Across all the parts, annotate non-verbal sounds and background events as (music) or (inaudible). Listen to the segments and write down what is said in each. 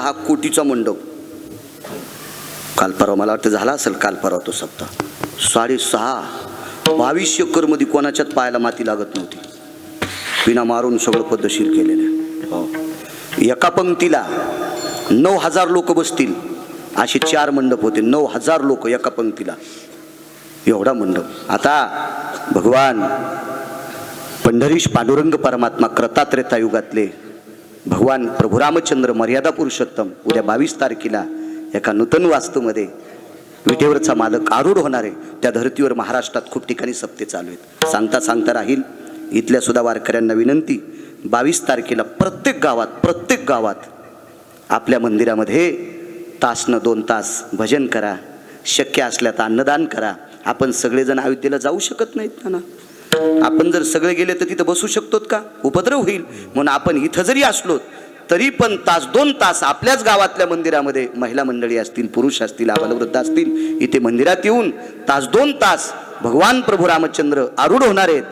दहा कोटीचा मंडप. काल परवा मला वाटतं झाला असेल काल परवा तो सप्ताह. साडेसहा बावीस एकरमध्ये कोणाच्याच पायाला माती लागत नव्हती. विना मारून सगळं पद्धतशीर केलेलं आहे. हो. एका पंक्तीला नऊ हजार लोक बसतील. असे चार मंडप होते. नऊ हजार लोक एका पंक्तीला. एवढा मंडप. आता भगवान पंढरीश पांडुरंग परमात्मा क्रतात्रेता युगातले भगवान प्रभुरामचंद्र मर्यादा पुरुषोत्तम उद्या बावीस तारखेला एका नूतन वास्तूमध्ये विटेवरचा मालक आरूढ होणार आहे. त्या धर्तीवर महाराष्ट्रात खूप ठिकाणी सप्ते चालू आहेत. सांगता सांगता राहील इथल्या सुद्धा वारकऱ्यांना विनंती बावीस तारखेला प्रत्येक गावात प्रत्येक गावात आपल्या मंदिरामध्ये तासनं दोन तास भजन करा शक्य असल्या तर अन्नदान करा. आपण सगळेजण अयोध्येला जाऊ शकत नाहीत ना आपण जर सगळे गेले तर तिथं बसू शकतो का? उपद्रव होईल. म्हणून आपण इथं जरी असलो तरी पण तास दोन तास आपल्याच गावातल्या मंदिरामध्ये महिला मंडळी असतील पुरुष असतील आबालवृद्ध असतील इथे मंदिरात येऊन तास दोन तास भगवान प्रभू रामचंद्र आरूढ होणार आहेत.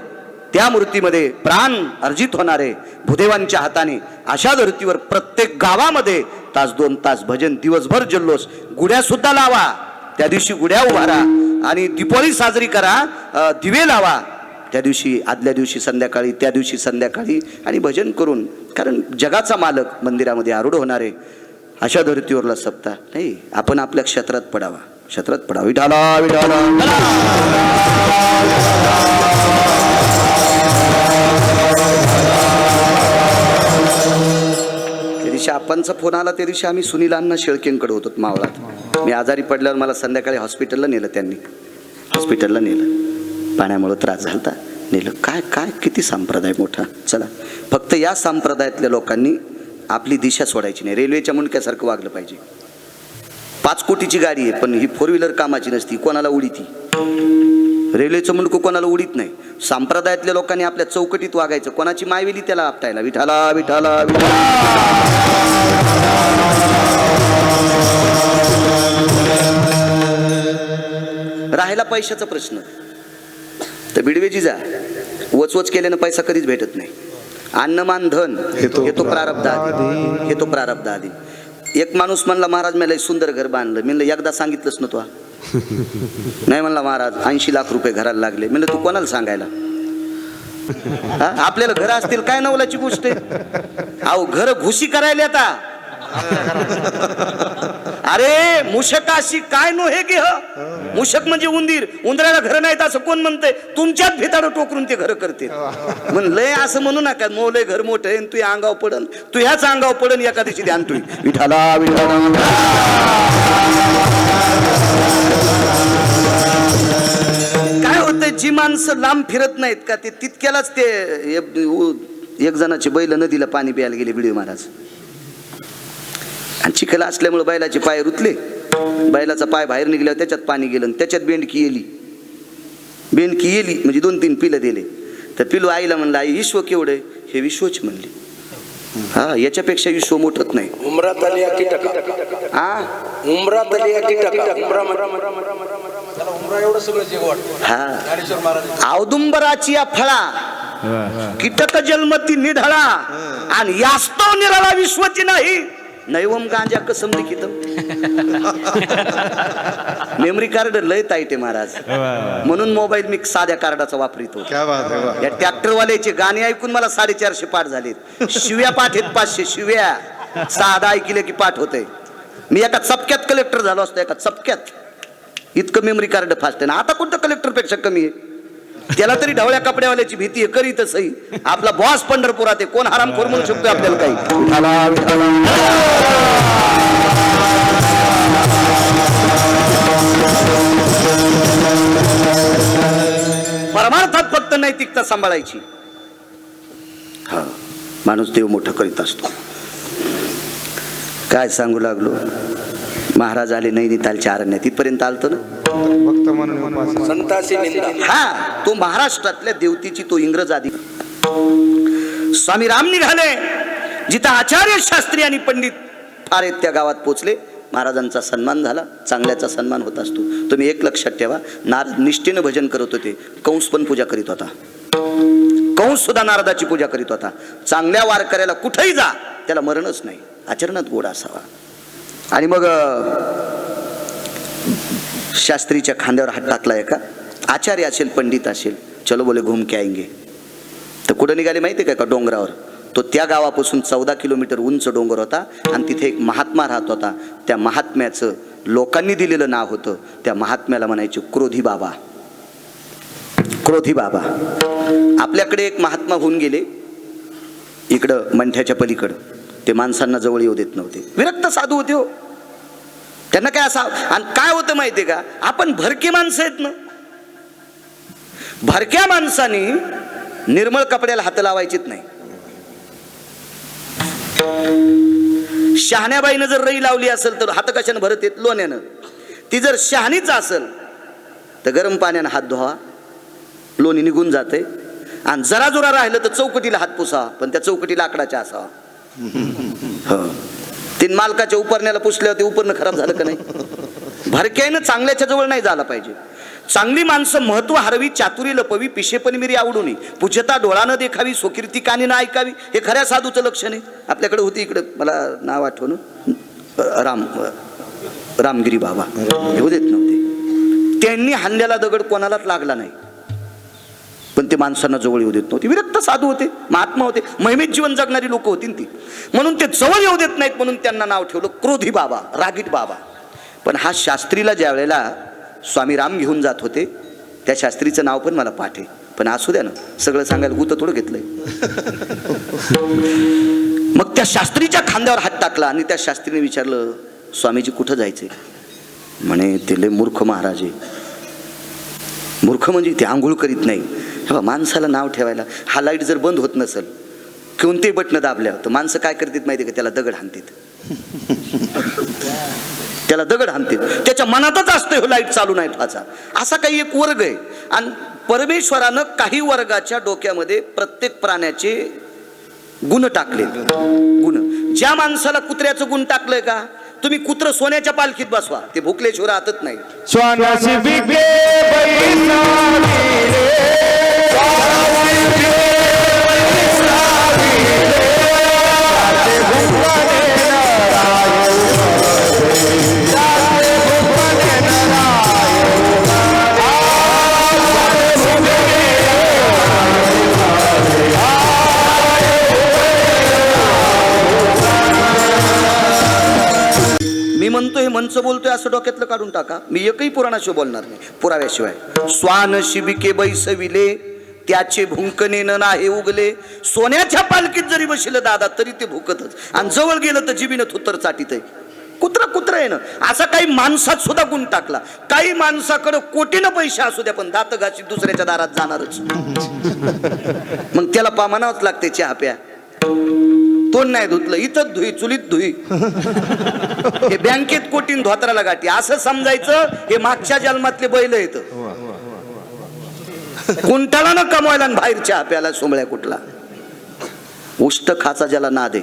त्या मूर्तीमध्ये प्राण अर्जित होणारे भूदेवांच्या हाताने अशा धर्तीवर प्रत्येक गावामध्ये तास दोन तास भजन दिवसभर जल्लोष. गुड्या सुद्धा लावा. त्या दिवशी गुड्या उभारा आणि दिपोळी साजरी करा. दिवे लावा. त्या दिवशी आदल्या दिवशी संध्याकाळी त्या दिवशी संध्याकाळी आणि भजन करून कारण जगाचा मालक मंदिरामध्ये आरूढ होणारे अशा धर्तीवरला सप्ताह. नाही आपण आपल्या क्षेत्रात पडावा. क्षेत्रात पडावा. विठाला विठाला त्या दिवशी आपणचा फोन आला त्या दिवशी आम्ही सुनीलांना शेळकेंकडे होतो मावळात. मी आजारी पडल्यावर मला संध्याकाळी हॉस्पिटलला नेलं त्यांनी. हॉस्पिटलला नेलं. पाण्यामुळं त्रास झाला नेलं काय काय किती संप्रदाय मोठा? चला फक्त या संप्रदायातल्या लोकांनी आपली दिशा सोडायची नाही. रेल्वेच्या मुंडक्यासारखं वागलं पाहिजे. पाच कोटीची गाडी आहे पण ही फोर व्हीलर कामाची नसती. कोणाला उडी ती? रेल्वेचं मुंडकं कोणाला उडीत नाही. संप्रदायातल्या लोकांनी आपल्या चौकटीत वागायचं. कोणाची मायवेली त्याला आपटायला? विठाला विठाला विठाला राहिला पैशाचा प्रश्न. तर बिडवेजी जा. वचवच केल्यानं पैसा कधीच भेटत नाही. अन्नमान धन हे तो प्रारब्ध आधी हे तो प्रारब्ध आधी एक माणूस म्हणला महाराज मला लय सुंदर घर बांधलं. म्हणलं एकदा सांगितलंच ना तू (laughs) नाही म्हणला महाराज ऐंशी लाख रुपये घराला लागले. म्हणलं तू कोणाला सांगायला? आपल्याला घर असतील काय नवलाची गोष्ट आहे? अहो घर घुशी करायला आता (laughs) अरे मुशकाशी काय नो हे गे मुशक म्हणजे उंदीर. उंदराला घर नाहीत असं कोण म्हणतंय? तुमच्याच भिताड टोकरून ते घर करते. म्हणलंय असं म्हणू नका. मो लय घर मोठं आहे तू अंगाव पडन. तू ह्याच अंगाव पडन एका दिवशी ध्यान तुई विठाला विठाला. काय होतंय? जी माणसं लांब फिरत नाहीत का? ते तितक्यालाच ते एक जणाचे बैल नदीला पाणी प्यायला गेले बिडी महाराज आणि चिखल असल्यामुळे बैलाचे पाय रुतले. बैलाचा पाय बाहेर निघल्यावर त्याच्यात पाणी गेलं आणि त्याच्यात बेंडकी येली. बेंडकी येली म्हणजे दोन तीन पिलं दिले. तर पिलू आईला म्हणलं आई विश्व केवढं हे विश्वच म्हणले. हा याच्यापेक्षा विश्व मोठत नाही. उमरात आली या कीटका हा उमरात आली या कीटका उमरा त्याला उमरा एवढं सगळं जग वाटतं हा. ज्ञानेश्वर महाराज औदुंबराची या फळा. कीटक जन्मती निढळा आणि यास्तव निराळा विश्वची नाही. नैवम गांजा कसम लिखितम मेमरी कार्ड लय ताईट आहे महाराज म्हणून मोबाईल मी साध्या कार्डाचा वापरितो. क्या बात है वाह. या ट्रॅक्टरवाल्याचे गाणे ऐकून मला साडेचारशे पाठ झालेत. शिव्या पाठ आहेत पाचशे शिव्या. साधा ऐकले की पाठ होते मी एका चपक्यात कलेक्टर झालो असतो एका चपक्यात. इतकं मेमरी कार्ड फास्ट आहे. ना आता कोणतं कलेक्टरपेक्षा कमी आहे? त्याला तरी ढवळ्या कपड्यावाल्याची भीती आहे करीत सही आपला बॉस पंढरपुरात आहे कोण हराम खोर म्हणू शकतो आपल्याला काही? परमार्थात फक्त नैतिकता सांभाळायची. हा माणूस देव मोठं करीत असतो. काय सांगू लागलो? महाराज आले नैनितालच्या अरण्यात तिथपर्यंत आलतो ना? भक्त म्हणून उपासना. संतासी हा तो महाराष्ट्रातल्या देवतीची तो इंग्रज आधी. स्वामी राम निघाले. जिथं आचार्य शास्त्री आणि पंडित फार आहेत त्या गावात पोचले. महाराजांचा सन्मान झाला. चांगल्याचा सन्मान होत असतो. तुम्ही एक लक्षात ठेवा नारद निष्ठेनं भजन करत होते. कंस पण पूजा करीत होता. कंस सुद्धा नारदाची पूजा करीत होता. चांगल्या वारकऱ्याला कुठेही जा त्याला मरणच नाही. आचरणात गोड असावा. आणि मग शास्त्रीच्या खांद्यावर हात टाकलाय का आचार्य असेल पंडित असेल चलो बोले घुम के आएंगे. तर कुठं निघाले माहिती आहे का डोंगरावर? तो त्या गावापासून चौदा किलोमीटर उंच डोंगर होता आणि तिथे एक महात्मा राहत होता. त्या महात्म्याचं लोकांनी दिलेलं नाव होतं. त्या महात्म्याला म्हणायचे क्रोधी बाबा. क्रोधी बाबा. आपल्याकडे एक महात्मा होऊन गेले इकडं मंठ्याच्या पलीकडं. ते माणसांना जवळ येऊ देत नव्हते. विरक्त साधू होते हो. त्यांना काय असा आणि काय होतं माहिती का? आपण भरकी माणसं आहेत ना. भरक्या माणसाने निर्मळ कपड्याला हात लावायचीच नाही. शहाण्याबाईनं जर रई लावली असेल तर हात कशानं भरत येत लोण्यानं. ती जर शहाणीच असेल तर गरम पाण्यानं हात धुवा. लोणी निघून जाते आणि जरा जोरा राहिलं तर चौकटीला हात पुसावा पण त्या चौकटी लाकडाच्या असावा. तीन मालकाच्या उपरण्याला पुसले ते उपरणं खराब झालं का नाही? भरक्यानं चांगल्याच्या जवळ नाही झाला पाहिजे. चांगली माणसं महत्त्व हरवी चातुरी लपवी पिशेपण मिरी आवडून. नये पूजता डोळा न देखावी स्वकीर्ती कानी न ऐकावी. हे खऱ्या साधूचं लक्षण आहे. आपल्याकडे होती इकडं. मला नाव आठवण. राम रामगिरी बाबा. येऊ देत नव्हते. त्यांनी हल्ल्याला दगड कोणालाच लागला नाही. पण ते माणसांना जवळ येऊ देत नव्हते. विरक्त साधू होते महात्मा होते महिमेत जीवन जगणारी लोक होती ती. म्हणून ते जवळ येऊ देत नाहीत म्हणून त्यांना नाव ठेवलं क्रोधी बाबा रागीट बाबा. पण हा शास्त्रीला ज्या वेळेला स्वामी राम घेऊन जात होते त्या शास्त्रीचं नाव पण मला पाठ. आहे पण असू द्या ना सगळं सांगायला गुत थोडं घेतलंय. मग त्या शास्त्रीच्या खांद्यावर हात टाकला आणि त्या शास्त्रीने विचारलं स्वामीजी कुठं जायचे म्हणे ते लय मूर्ख महाराज. आहे मूर्ख म्हणजे ते आंघोळ करीत नाही. हे माणसाला नाव ठेवायला. हा लाइट जर बंद होत नसेल कोणते बटणं दाबल्यावर तर माणसं काय करतात माहिती आहे का? त्याला दगड हाणतात. (laughs) त्याला दगड हाणतात. त्याच्या मनातच असतं हो लाइट चालू नाही फाचा असा काही एक वर्ग आहे. आणि परमेश्वरानं काही वर्गाच्या डोक्यामध्ये प्रत्येक प्राण्याचे गुण टाकले गुण. ज्या माणसाला कुत्र्याचं गुण टाकलंय का? तुम्ही कुत्र सोन्याच्या पालखीत बसवा. ते भुकल्याशिवाय राहतच नाही. श्वानाची हे असं डोक्यातलं काढून टाका. मी एकही पुराणाशिवाय बोलणार नाही. पुराव्याशिवाय. स्वान शिबिके बैसविले त्याचे भुंकणे न नाही उगले. सोन्याच्या पालखीत जरी बसले दादा तरी ते भुकतच. आणि जवळ गेलं तर जिबीनं थुत्तर चाटीत आहे. कुत्रा कुत्रा आहे ना? असा काही माणसात सुद्धा गुण टाकला. काही माणसाकडे कोटीनं पैसे असू द्या पण दात घाशी दुसऱ्याच्या दारात जाणारच. मग त्याला पामानावंच लागते चहा प्या. तोंड नाही धुतलं इथंच धुई चुलीत धुई. हे बँकेत कोटीन धोत्राला गाठी. असं समजायचं हे मागच्या जन्मातले बैल येत कुंटाला न कमवायला बाहेरच्या आपल्याला प्याला सोमळ्या कुठला. उष्ट खाचा ज्याला ना दे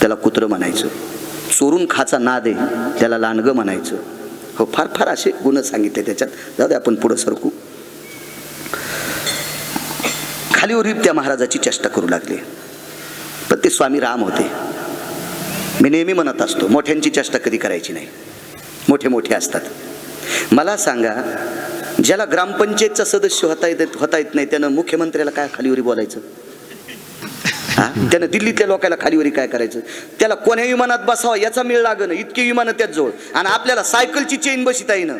त्याला कुत्र म्हणायचं. चोरून खाचा ना दे त्याला लांडग म्हणायचं. हो फार फार असे गुण सांगितले त्याच्यात. जाऊ दे आपण पुढं सरकू. खालीवर त्या महाराजाची चेष्टा करू लागले. ते स्वामी राम होते. मी नेहमी म्हणत असतो मोठ्यांची चेष्टा कधी करायची नाही. मोठे मोठे असतात. मला सांगा ज्याला ग्रामपंचायतचा सदस्य होता येत होता येत नाही त्यानं मुख्यमंत्र्याला काय खालीवरी बोलायचं? हा? त्यानं दिल्लीतल्या लोकांना खालीवरी काय करायचं? त्याला कोण्या विमानात बसावं याचा मेळ लागणं इतके विमानं त्यात जवळ. आणि आपल्याला सायकलची चेन बसिता येईन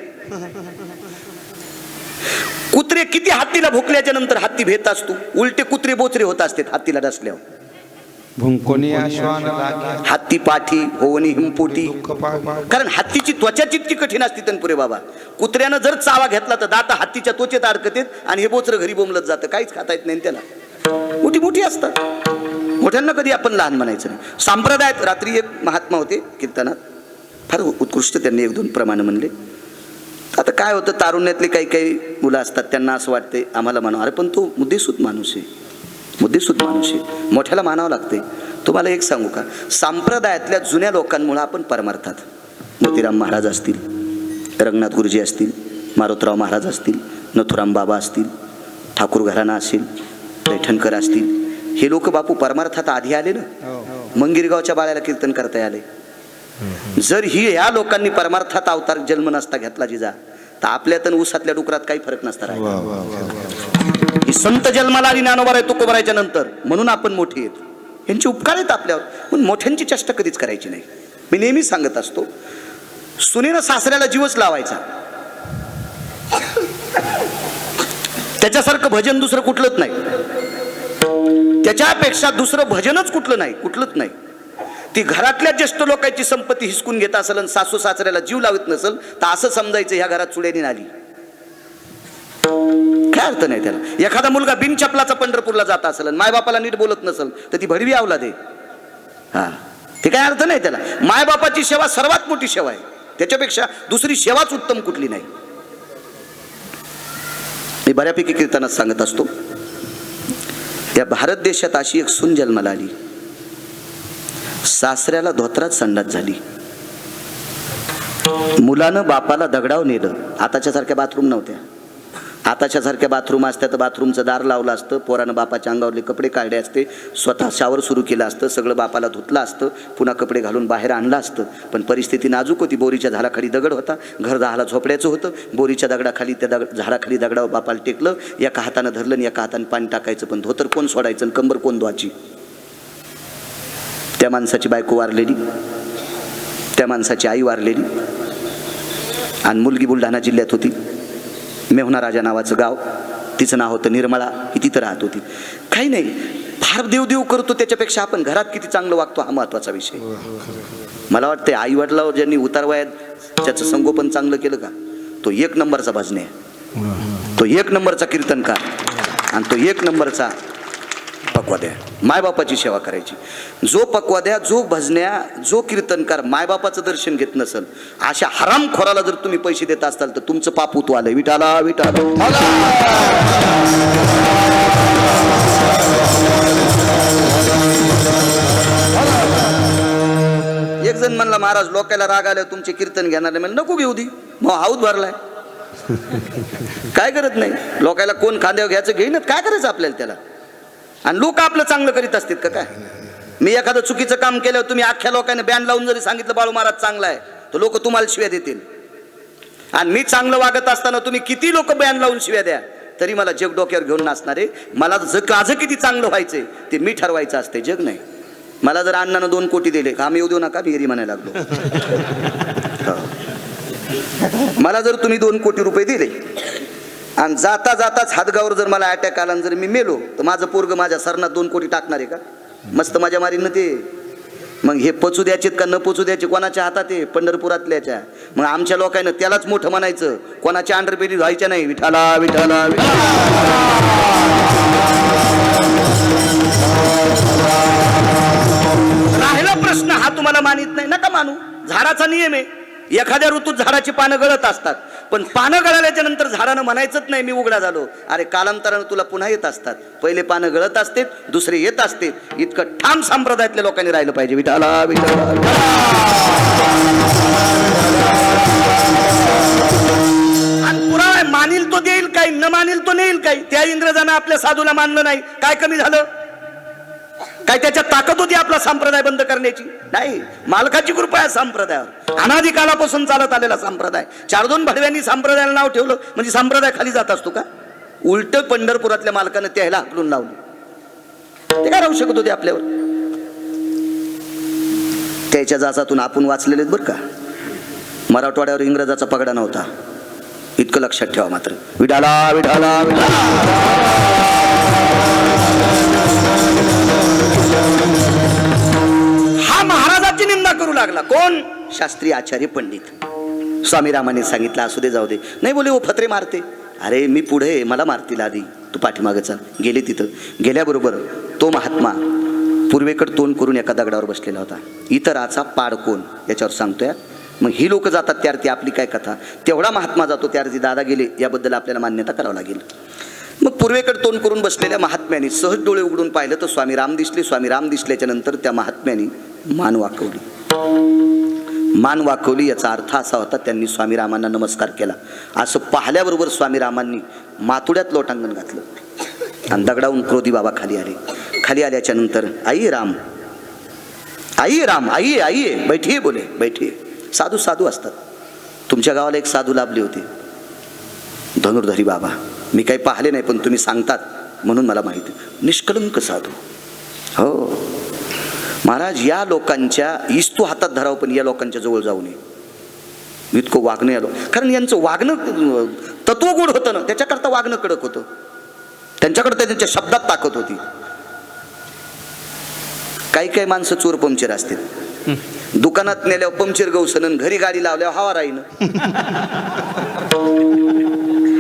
कुत्रे किती हत्तीला भुकल्याच्या नंतर हत्ती भेट असतो. उलटे कुत्रे बोचरे होत असतात हत्तीला डसल्यावर. हत्ती पाठी होवणी हिमपोटी. कारण हत्तीची त्वचा तितकी कठीण असते तनपुरे बाबा. कुत्र्यानं जर चावा घेतला तर दाता हत्तीच्या त्वचेत अडकतेत आणि हे बोचरं घरी बोंबलत जातं. काहीच खाता येत नाही त्याला. मोठी मोठी असतात. मोठ्यांना कधी आपण लहान म्हणायचं नाही. संप्रदायात रात्री एक महात्मा होते कीर्तनात. फार उत्कृष्ट त्यांनी एक दोन प्रमाणे म्हणले. आता काय होतं तारुण्यातले काही काही मुलं असतात त्यांना असं वाटते आम्हाला म्हणावं अरे पण तो मुद्देसूद माणूस आहे. मुद्देसूद माणूस आहे मोठ्याला मानावं लागते. तुम्हाला एक सांगू का? संप्रदायातल्या जुन्या लोकांमुळं आपण परमार्थात. मोतीराम महाराज असतील रंगनाथ गुरुजी असतील मारुतराव महाराज असतील नथुराम बाबा असतील ठाकूर घराणा असेल पैठणकर असतील हे लोक बापू परमार्थात आधी आले ना? मंगिरगावच्या बाळ्याला कीर्तन करता आले. जर ही ह्या लोकांनी परमार्थात अवतार जन्म नसता घेतला जिजा तर आपल्यात आणि ऊसातल्या डुकरात काही फरक नसता की संत जन्माला आली ज्ञानोबा आहे तुकोबरायच्या नंतर. म्हणून आपण मोठी आहेत. यांचे उपकार आहेत आपल्यावर. पण मोठ्यांची चेष्टा कधीच करायची नाही. मी नेहमी सांगत असतो सुनेनं सासऱ्याला जीवच लावायचा. त्याच्यासारखं भजन दुसरं कुठलंच नाही. त्याच्यापेक्षा दुसरं भजनच कुठलं नाही कुठलंच नाही. ती घरातल्या ज्येष्ठ लोकांची संपत्ती हिसकून घेत असेल आणि सासू सासऱ्याला जीव लावत नसेल तर असं समजायचं ह्या घरात चुड्यानी आली काय अर्थ नाही त्याला? एखादा मुलगा बिनचपलाचा पंढरपूरला जात असेल आणि मायबापाला नीट बोलत नसेल तर ती भडवी आवला दे. हा. ते काय अर्थ नाही त्याला? मायबापाची सेवा सर्वात मोठी सेवा आहे. त्याच्यापेक्षा दुसरी सेवाच उत्तम कुठली नाही. मी बऱ्यापैकी कीर्तनात सांगत असतो. या भारत देशात अशी एक सून जन्माला आली. सासऱ्याला धोत्रात संडास झाली. मुलानं बापाला दगडाव नेलं. आताच्या सारख्या बाथरूम नव्हत्या. आताच्या सारख्या बाथरूम असत्या तर बाथरूमचं दार लावलं असतं पोरानं बापाच्या अंगावरले कपडे काढले असते स्वतः शावर सुरू केलं असतं सगळं बापाला धुतलं असतं पुन्हा कपडे घालून बाहेर आणलं असतं. पण परिस्थिती नाजूक होती बोरीच्या झाडाखाली दगड होता घर दहाला झोपड्याचं होतं बोरीच्या दगडाखाली त्या दगड झाडाखाली दगडावर बापाला टेकलं एका हातानं धरलं आणि एका हातानं पाणी टाकायचं पण धोतर कोण सोडायचं आणि कंबर कोण धुवायची? त्या माणसाची बायको वारलेली त्या माणसाची आई वारलेली आणि मुलगी बुलढाणा जिल्ह्यात होती. मेहुणा राजा नावाचं गाव. तिचं नाव होतं निर्मळा ही तिथं राहत होती. काही नाही. फार देव देव करतो त्याच्यापेक्षा आपण. घरात किती चांगलं वागतो हा महत्त्वाचा विषय. मला वाटतं आई वडिलावर ज्यांनी उतारवयात त्याचं संगोपन चांगलं केलं का? तो एक नंबरचा भजने. आहे तो एक नंबरचा कीर्तनकार. आणि तो एक नंबरचा पक्वाद्या. मायबापाची सेवा करायची. जो पक्वाद्या जो भजन्या जो कीर्तनकार मायबापाचं दर्शन घेत नसल अशा हरामखोराला जर तुम्ही पैसे देत असाल तर तुमचं पाप उतू आलंय. विठाला विठाला. एक जण म्हणला महाराज लोकायला राग आल्यावर तुमचे कीर्तन घेणार नाही. नको घेऊ दी मग हाऊत भरलाय. (laughs) काय करत नाही? लोकायला कोण खांद्यावर घ्यायचं घेईनच. काय करायचं आपल्याला त्याला? आणि लोक आपलं चांगलं करीत असतात का काय? मी एखादं चुकीचं काम केल्यावर तुम्ही अख्ख्या लोकांनी बॅन लावून जरी सांगितलं बाळू महाराज चांगला आहे तर लोक तुम्हाला शिव्या देतील. आणि मी चांगलं वागत असताना तुम्ही किती लोक बॅन लावून शिव्या द्या तरी मला जग डोक्यावर घेऊन नसणारे मला जग माझं किती चांगलं व्हायचंय ते मी ठरवायचं असते जग नाही. मला जर अण्णानं दोन कोटी दिले काम येऊ देऊ नका भिरी म्हणायला लागलो. (laughs) मला जर तुम्ही दोन कोटी रुपये दिले आणि जाता जाताच हादगावर जर मला अटॅक आला आणि जर मी मेलो तर माझं पोरग माझ्या सरनात दोन कोटी टाकणार आहे का? मस्त माझ्या मारीनं ते. मग हे पचू द्यायचे का न पचू द्यायचे? कोणाच्या हातात आहे? पंढरपुरातल्याच्या. मग आमच्या लोकांना त्यालाच मोठं म्हणायचं. कोणाच्या अंडरपेटी व्हायच्या नाही. विठाला विठाला विठाला राहिला प्रश्न हा तुम्हाला मानित नाही. नका मानू. झाडाचा नियम आहे. एखाद्या ऋतूत झाडाची पानं गळत असतात. पण पानं गळाल्याच्या नंतर झाडानं म्हणायचंच नाही मी उघडा झालो. अरे कालांतरानं तुला पुन्हा येत असतात. पहिले पानं गळत असते दुसरे येत असते. इतकं ठाम संप्रदायातल्या लोकांनी राहिलं पाहिजे. विठाला विठाला आणि मानील तो देईल काही न मानील तो नेईल काही. त्या इंग्रजांना आपल्या साधूला मानलं नाही. काय कमी झालं? काय त्याच्यात ताकद होती आपला संप्रदाय बंद करण्याची? नाही. मालकाची कृपा आहे संप्रदायावर. अनादिकालापासून चालत आलेला संप्रदाय. चार दोन भडव्यांनी संप्रदायाला नाव ठेवलं म्हणजे संप्रदाय खाली जात असतो का? उलट पंढरपुरातल्या मालकानं त्याला हाकलून लावलं. ते काय राहू शकत होते आपल्यावर? त्याच्या जाचातून आपण वाचलेले बरं का. मराठवाड्यावर इंग्रजाचा पगडा नव्हता. इतकं लक्षात ठेवा मात्र. विडाला विडाला विडाला. धंदा करू लागला. कोण? शास्त्री आचार्य पंडित. स्वामी रामाने सांगितलं असू दे जाऊ दे. नाही बोले ओ फत्रे मारते. अरे मी पुढे मला मारतील आधी. तू पाठीमागचा गेले तिथं. गेल्याबरोबर तो महात्मा पूर्वेकडे तोंड करून एका दगडावर बसलेला होता. इतराचा पाड कोण? याच्यावर सांगतोय मग ही लोक जातात त्यार्थी आपली काय कथा? तेवढा महात्मा जातो त्यार्थी दादा गेले याबद्दल आपल्याला मान्यता करावं लागेल. मग पूर्वेकडे तोंड करून बसलेल्या महात्म्याने सहज डोळे उघडून पाहिलं तर स्वामी राम दिसले. स्वामी राम दिसल्याच्या नंतर त्या महात्म्याने मान वाकवली. मान वाकवली याचा अर्थ असा होता त्यांनी स्वामी रामांना नमस्कार केला. असं पाहिल्याबरोबर स्वामी रामांनी मातुड्यात लोटांगण घातलं. आणि दगडाहून क्रोधी बाबा खाली आले. खाली आल्याच्यानंतर आई राम. आई राम आई आई बैठिए बोले बैठिए साधू साधू असतात. तुमच्या गावाला एक साधू लाभले होते. धनुर्धरी बाबा. मी काही पाहिले नाही पण तुम्ही सांगतात म्हणून मला माहिती. निष्कलंक साधू. हो. महाराज या लोकांच्या इस्तू हातात धरावं पण या लोकांच्या जवळ जाऊ नये. इतकं वागणं आलो कारण यांचं वागणं अं, तत्वगुण होतं ना त्याच्याकरता वागणं कडक होतं. त्यांच्याकडे त्यांच्या शब्दात ताकद होती. काही काही माणसं चोर पंक्चर असतील. दुकानात नेल्यावर पंक्चर गवसनन घरी गाडी लावल्यावर हवा राहीन.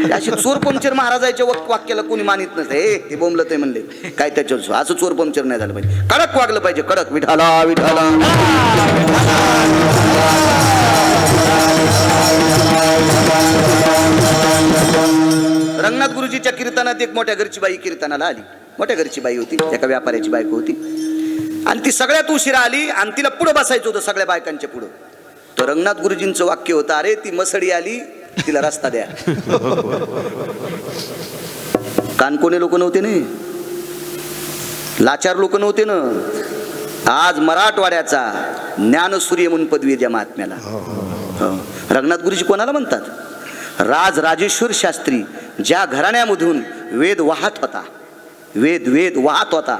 (laughs) अशी चोर पंक्चर महाराजाच्या वाक्याला कोणी मानित नसते. हे ते बोंबलं ते म्हणले. काय त्याच्यावर असं चोर पंक्चर नाही झालं पाहिजे. कडक वागलं पाहिजे. कडक. विठाला विठाला रंगनाथ गुरुजीच्या कीर्तनात एक मोठ्या घरची बाई कीर्तनाला आली. मोठ्या घरची बाई होती. एका व्यापाऱ्याची बायको होती. आणि ती सगळ्यात उशिरा आली आणि तिला पुढं बसायचं होतं सगळ्या बायकांच्या पुढं. तर रंगनाथ गुरुजींचं वाक्य होतं अरे ती मसडी आली. तिला रस्ता द्या. कानकोणे लोक नव्हते ना? लाचार लोक नव्हते ना? आज मराठवाड्याचा ज्ञानसूर्य म्हणून पदवी द्या महात्म्याला. हो. रंगनाथ गुरुजी कोणाला म्हणतात? राज राजेश्वर शास्त्री ज्या घराण्यामधून वेद वाहत होता. वेद वेद वाहत होता.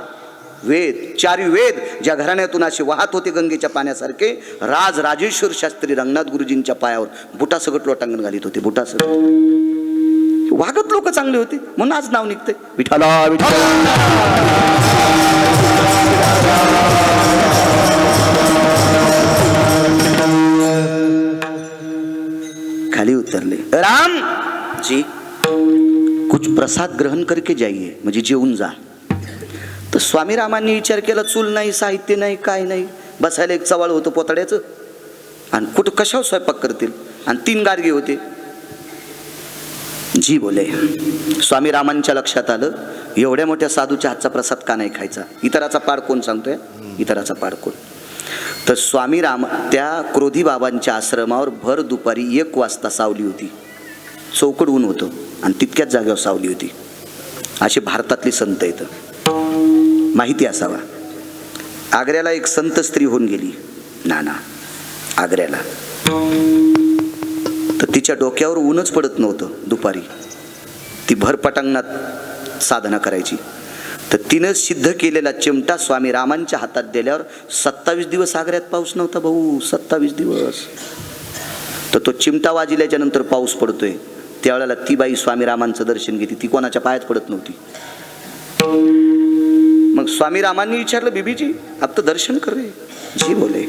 वेद चारी वेद ज्या घराण्यातून असे वाहत होते गंगेच्या पाण्यासारखे राज राजेश्वर शास्त्री रंगनाथ गुरुजींच्या पायावर बुटासकट लोटांगण घालीत होते बुटासकट वागत लोक चांगले होते म्हणून आज नाव निघतंय. विठाला विठाला खाली उतरले. राम! जी कुछ प्रसाद ग्रहण करके जाइए म्हणजे जेवून जा. तर स्वामी रामांनी विचार केला चूल नाही साहित्य नाही काय नाही. बसायला एक चवाळ होतं पोतड्याचं. आणि कुठं कशावर स्वयंपाक करतील? आणि तीन गार्गे होते. जी बोले स्वामी रामांच्या लक्षात आलं एवढ्या मोठ्या साधूच्या हातचा प्रसाद का नाही खायचा? इतराचा पाड कोण सांगतोय? इतराचा पाड कोण? तर स्वामी राम त्या क्रोधी बाबांच्या आश्रमावर भर दुपारी एक वाजता सावली होती. चौकड ऊन होतं. आणि तितक्याच जागेवर सावली होती. असे भारतातली संत येतं माहिती असावा. आग्र्याला एक संत स्त्री होऊन गेली. नाना आग्र्याला. तर तिच्या डोक्यावर ऊनच पडत नव्हतं दुपारी. ती भरपटांगणात साधना करायची. तर तिनं सिद्ध केलेला चिमटा स्वामी रामांच्या हातात दिल्यावर सत्तावीस दिवस आग्र्यात पाऊस नव्हता भाऊ सत्तावीस दिवस. तर तो चिमटा वाजिल्याच्या नंतर पाऊस पडतोय. त्यावेळेला ती बाई स्वामी रामांचं दर्शन घेते ती कोणाच्या पायात पडत नव्हती. मग स्वामी रामांनी विचारलं बीबीजी आप तर दर्शन करे जी बोले.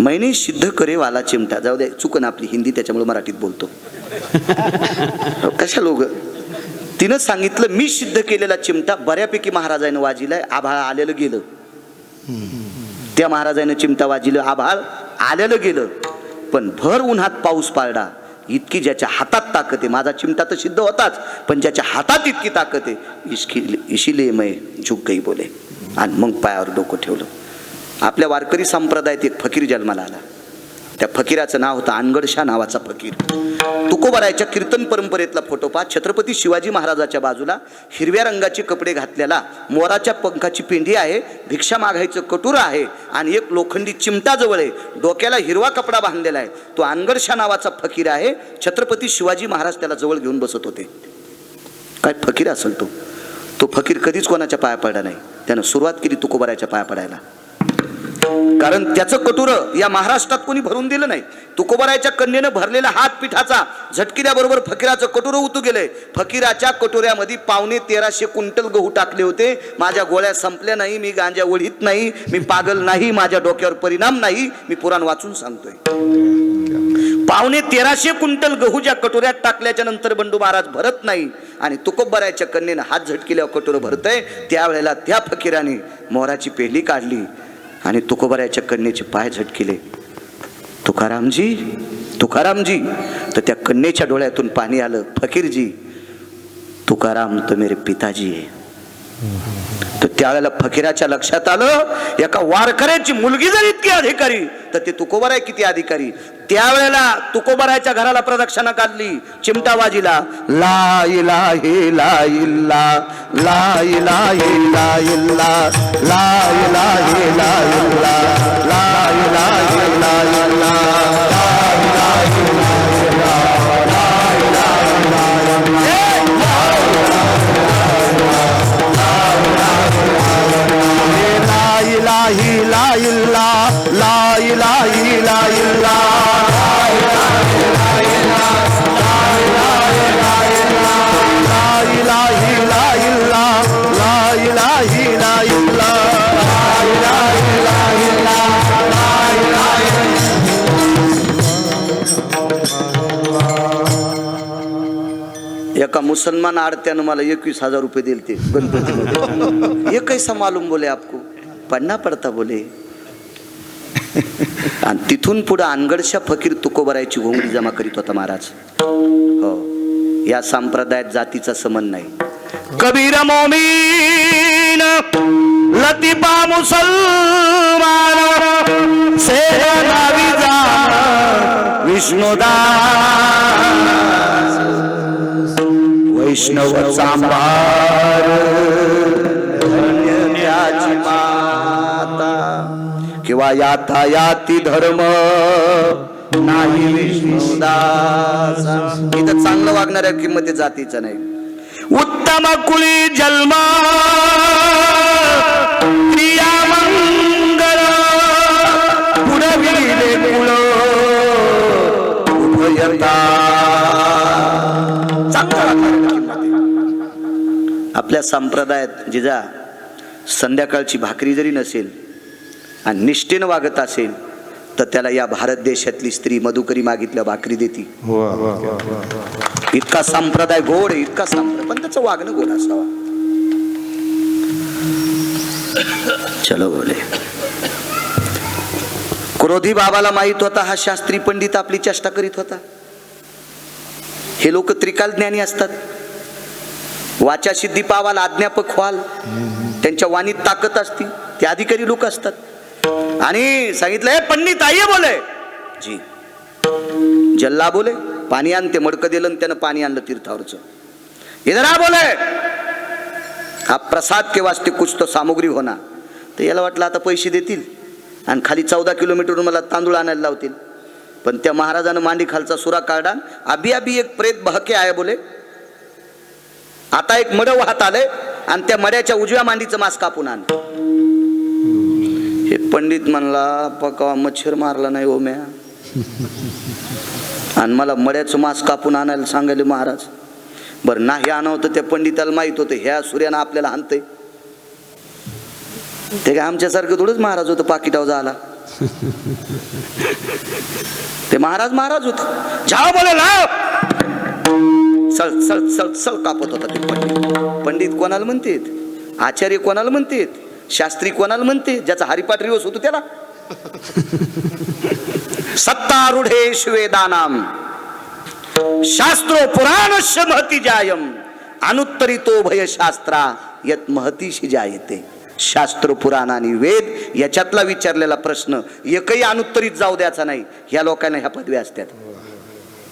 मैने सिद्ध करे वाला चिमटा जाऊ दे चुकन आपली हिंदी त्याच्यामुळे मराठीत बोलतो. (laughs) कशा लोक? तिनं सांगितलं मी सिद्ध केलेला चिमटा बऱ्यापैकी महाराजानं वाजिलाय आभाळ आलेलं गेलं. त्या महाराजानं चिमटा वाजिलं आभाळ आलेलं गेलं. पण भर उन्हात पाऊस पाळला इतकी ज्याच्या हातात ताकद आहे. माझा चिमटा तर सिद्ध होताच पण ज्याच्या हातात इतकी ताकद आहे इसकी इशिले मै झुक गई बोले. आणि मग पायावर डोकं ठेवलं. आपल्या वारकरी संप्रदायात एक फकीर जन्माला आला. त्या फकीराचं नाव होतं आनगडशा नावाचा फकीर. तुकोबारायच्या कीर्तन परंपरेतला फोटो पहा. छत्रपती शिवाजी महाराजाच्या बाजूला हिरव्या रंगाचे कपडे घातलेला मोराच्या पंखाची पेंढी आहे. भिक्षा मागायचं कटुर आहे. आणि एक लोखंडी चिमटा जवळ आहे. डोक्याला हिरवा कपडा बांधलेला आहे. तो आनगडशा नावाचा फकीर आहे. छत्रपती शिवाजी महाराज त्याला जवळ घेऊन बसत होते. काय फकीर असेल तो? तो फकीर कधीच कोणाच्या पाया पडला नाही. त्यानं सुरुवात केली तुकोबाराच्या पाया पडायला. कारण त्याचं कटुर या महाराष्ट्रात कोणी भरून दिलं नाही. तुकोबारायच्या कन्येनं भरलेला हात पिठाचा झटकिल्याबरोबर फकीराचं कटुर उतू गेलंय. फकीराच्या कटोऱ्यामध्ये पावणे तेराशे क्विंटल गहू टाकले होते. माझ्या गोळ्या संपल्या नाही मी गांजा ओढीत नाही मी पागल नाही माझ्या डोक्यावर परिणाम नाही मी पुराण वाचून सांगतोय. पावणे तेराशे क्विंटल गहू ज्या कटोऱ्यात टाकल्याच्या नंतर बंडू महाराज भरत नाही आणि तुकोबरायच्या कन्येनं हात झटकिल्यावर कटोरं भरतंय त्यावेळेला त्या फकीराने मोराची पेली काढली. आणि तुकोबरायच्या कन्येचे पाय झटकिले. तुकारामजी तुकारामजी तर त्या कन्येच्या डोळ्यातून पाणी आलं. फकीरजी तुकाराम तो मेरे पिताजी आहे. तर त्यावेळेला फकीराच्या लक्षात आलं एका वारकऱ्याची मुलगी जर इतकी अधिकारी तर ते तुकोबाराय किती अधिकारी? त्यावेळेला तुकोबारायच्या घराला प्रदक्षिणा काढली चिमटाबाजीला वाजिला ला इला हे ला इल्ला ला इला हे ला इल्ला ला इलाही ला इल्ला ला इलाही ला. इल्ला ला इलाही ला इल्ला एका मुसलमान आडत्यानं मला एकवीस हजार रुपये दिले ते गणपती (laughs) ये कैसा मालूम बोले आपको. पडना पडता बोले. (laughs) आणि तिथून पुढं अनगडशा फकीर तुकोबरायची घोंगडी जमा करीत होता महाराज. हो. या संप्रदायात जातीचा संबंध नाही. कबीर मोमीन लतिपा मुसलमान विष्णुदा वैष्णव सांबार किंवा याता याती धर्म. नाही विष्णुदास. इथं चांगलं वागणाऱ्या किंमती जातीचं नाही. उत्तम कुळी जन्म. क्रिया मंगल. पुरविले उभयता. आपल्या संप्रदायात जिजा संध्याकाळची भाकरी जरी नसेल आणि निष्ठेनं वागत असेल तर त्याला या भारत देशातली स्त्री मधुकरी मागितल्या भाकरी देती. इतका संप्रदाय गोड आहे इतका संप्रदाय पण त्याचं वागणं गोड असावा. चलो बोले. क्रोधी बाबाला माहीत होता हा शास्त्री पंडित आपली चेष्टा करीत होता. हे लोक त्रिकाल ज्ञानी असतात. वाचा सिद्धी पावाल अज्ञापक व्हाल. त्यांच्या वाणीत ताकद असती. ते अधिकारी लोक असतात. आणि सांगितलं हे पंडित आई बोले. जी. जल्ला बोले पाणी आणते मडकं दिलं त्यानं पाणी आणलं तीर्थावरचं. इधर बोले. हा प्रसाद के वास्ते कुछ तो सामुग्री होणार तर याला वाटलं आता पैसे देतील आणि खाली चौदा किलोमीटरवरून मला तांदूळ आणायला लावतील. पण त्या महाराजानं मांडी खालचा सुरा काढा अभी अभी एक प्रेत बहके आहे बोले. आता एक मड वाहत आलंय आणि त्या मड्याच्या उजव्या मांडीचं मास्क कापून आण. हे पंडित म्हणला पका मच्छर मारला नाही हो म्या. (laughs) आणि मला मड्याचं मांस कापून आणायला सांगायले महाराज बरं नाही आणावं तर त्या पंडिताला माहीत होतं ह्या सूर्यानं आपल्याला आणतंय. ते काय आमच्यासारखं थोडंच महाराज होतं पाकिटाव झाला. ते महाराज महाराज होते. लाव चल चल चल चल कापत होता ते पंडित. पंडित कोणाला म्हणतेत? आचार्य कोणाला म्हणतेत? शास्त्री कोणाला म्हणते? ज्याचा हरिपाठ रिवस होतो त्याला. (laughs) सत्तारूढेश वेदानाम। शास्त्रो पुराणस्य महती जायम। अनुत्तरितो भय शास्त्रा यत महतीशी जायते। शास्त्र पुराण आणि वेद याच्यातला विचारलेला प्रश्न एकही अनुत्तरित जाऊ द्यायचा नाही. ह्या लोकांना ह्या पदव्या असतात.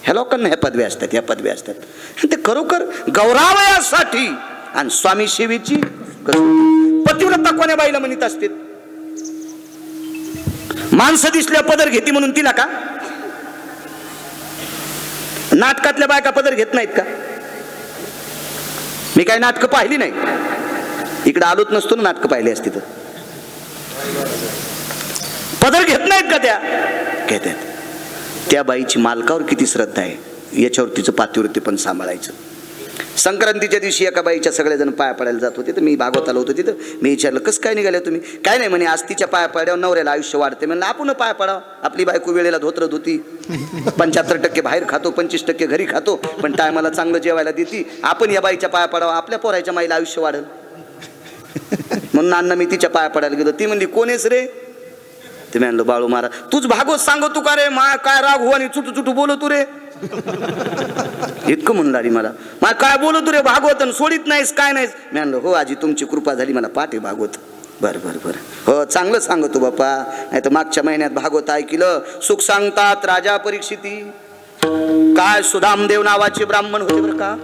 ह्या लोकांना ह्या पदव्या असतात ह्या पदव्या असतात. ते खरोखर गौरावयासाठी आणि स्वामी कसोटी. पतिव्रता कोण्या बाईला म्हणत असते माणसं दिसल्या पदर घेते म्हणून तिला का? नाटकातल्या बायका पदर घेत नाहीत का? मी काही नाटकं पाहिली नाही. इकडे आलोच नसतो ना नाटकं पाहिली असती तर. पदर घेत नाहीत का त्या? घेतात त्या बाईची मालकावर किती श्रद्धा आहे. याच्यावर तिचं पातिवृत्ती पण सांभाळायचं. संक्रांतीच्या दिवशी एका बाईच्या सगळेजण पाया पडायला जात होते. तर मी भागवत आलो होतो तिथं. मी विचारलं कसं काय निघाले तुम्ही? काय नाही म्हणे आज तिच्या पाया पाड्यावर नवऱ्याला आयुष्य वाढते म्हणलं आपण पाया पडावं. आपली बायको वेळेला धोत्र धुती. पंच्याहत्तर टक्के बाहेर खातो पंचवीस टक्के घरी खातो पण टायमाला चांगलं जेवायला देती. आपण या बाईच्या पाया पाडावं आपल्या पोराच्या माईला आयुष्य वाढेल. म्हणून अण्णा मी तिच्या पाया पडायला गेलो. ती म्हणली कोण आहेस रे? ते म्हणलं बाळू महाराज. तूच भागवत सांगतो का रे? मा काय राग हो आणि चुटू चुटू बोलतो रे? इतकं म्हणलं आणि मला. मा काय बोलत रे भागवत आणि सोडित नाहीस काय नाहीस? मी म्हणलं हो आजी तुमची कृपा झाली मला पाठे भागवत. बरं बरं बरं. हो चांगलं सांगतो हो बाप्पा. नाही तर मागच्या महिन्यात भागवत ऐकलं सुख सांगतात राजा परीक्षिती. काय सुदामदेव नावाचे ब्राह्मण होते बरं का?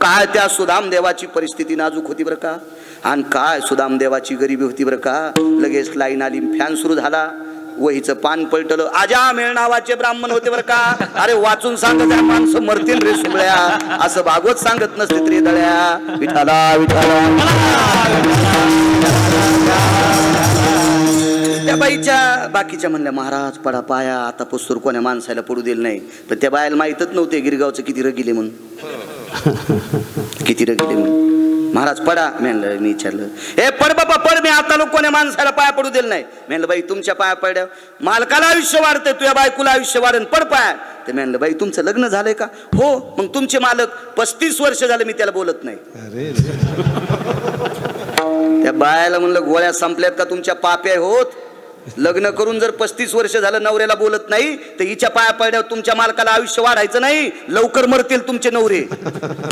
काय त्या सुदामदेवाची परिस्थिती नाजूक होती बरं का? आणि काय सुदामदेवाची गरिबी होती बरं का? लगेच लाईन आली फॅन सुरू झाला. वहीचं पान पलटलं. आजामेळ नावाचे ब्राह्मण होते बरं का? अरे वाचून सांगत आहे माणसं मरतील रे सुबळ्या असं भागवत सांगत नसते रे दळ्या. विठाला विठाला. त्या बाईच्या बाकीच्या म्हणल्या महाराज पडा पाया. आता पुस्तूर कोण्या माणसाला पडू दिलं नाही. तर त्या बायाला माहीतच नव्हते गिरगावचं किती रगिले म्हणून. किती रगिले म्हणून. महाराज पडा. म्हणलं मी विचारलं. हे पड बाबा पड. मी आता लोक कोण्या माणसाला पाया पडू दिलं नाही. म्हणलं बाई तुमच्या पाया पड्या मालकाला आयुष्य वाढतंय तुझ्या बायकोला आयुष्य वाढन पड पाया. ते म्हणलं बाई तुमचं लग्न झालंय का? हो मग तुमचे मालक पस्तीस वर्ष झाले मी त्याला बोलत नाही. अरे त्या बायाला म्हणलं गोळ्या संपल्यात का तुमच्या पाप्या? होत. लग्न करून जर पस्तीस वर्ष झालं नवऱ्याला बोलत नाही तर हिच्या पाया पडल्यावर तुमच्या मालकाला आयुष्य वाढायचं नाही लवकर मरतील तुमचे नवरे.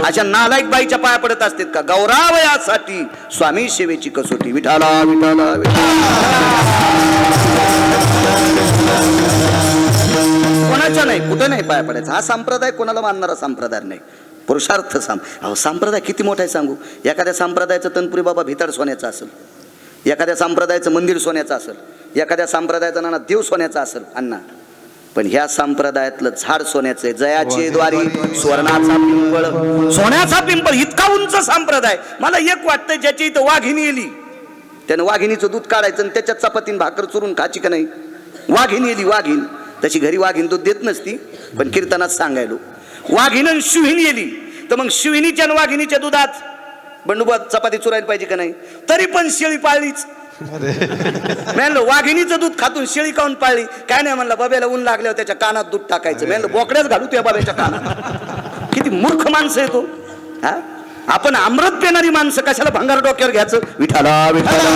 अशा नालायक बाईच्या पाया पडत असतात का? गौरावयासाठी स्वामी सेवेची कसोटी. विठाला विठाला कोणाच्या नाही कुठं नाही पाया पडायचा? हा संप्रदाय कोणाला मानणारा संप्रदाय नाही. पुरुषार्थ साम अहो संप्रदाय किती मोठा आहे सांगू? एखाद्या संप्रदायाचं तनपुरी बाबा भिताड सोन्याचं असेल. एखाद्या संप्रदायाचं मंदिर सोन्याचं असेल एखाद्या संप्रदायाचा नाना देव सोन्याचा असेल अण्णा. पण ह्या संप्रदायातलं झाड सोन्याचं आहे. जयाचे द्वारी स्वर्णाचा पिंपळ. सोन्याचा पिंपळ इतका उंच संप्रदाय. मला एक वाटतं ज्याची इथं वाघिणी येली. त्यानं वाघिणीचं दूध काढायचं आणि त्याच्यात चपातीन भाकर चुरून खाची का नाही? वाघिणी येली वाघीण. तशी घरी वाघीण दूध देत नसती पण कीर्तनात सांगायलो. वाघीण आणि शिवहिणी येली. तर मग शिवहिणीच्या आणि वाघिणीच्या दुधात? बंडोबा चपाती चुरायला पाहिजे का नाही? तरी पण शेळी पाळलीच. म्हणलं वाघिणीचं दूध खातून शेळी काऊन पाळली? काय नाही म्हणलं बाब्याला ऊन लागल्यावर त्याच्या कानात दूध टाकायचं. म्हणलं बोकड्याच घालू त्या बाब्याच्या कानात. किती मूर्ख माणसं आहे तो हा? आपण अमृत पेणारी माणसं कशाला भंगार डोक्यावर घ्यायचं? विठाला विठाला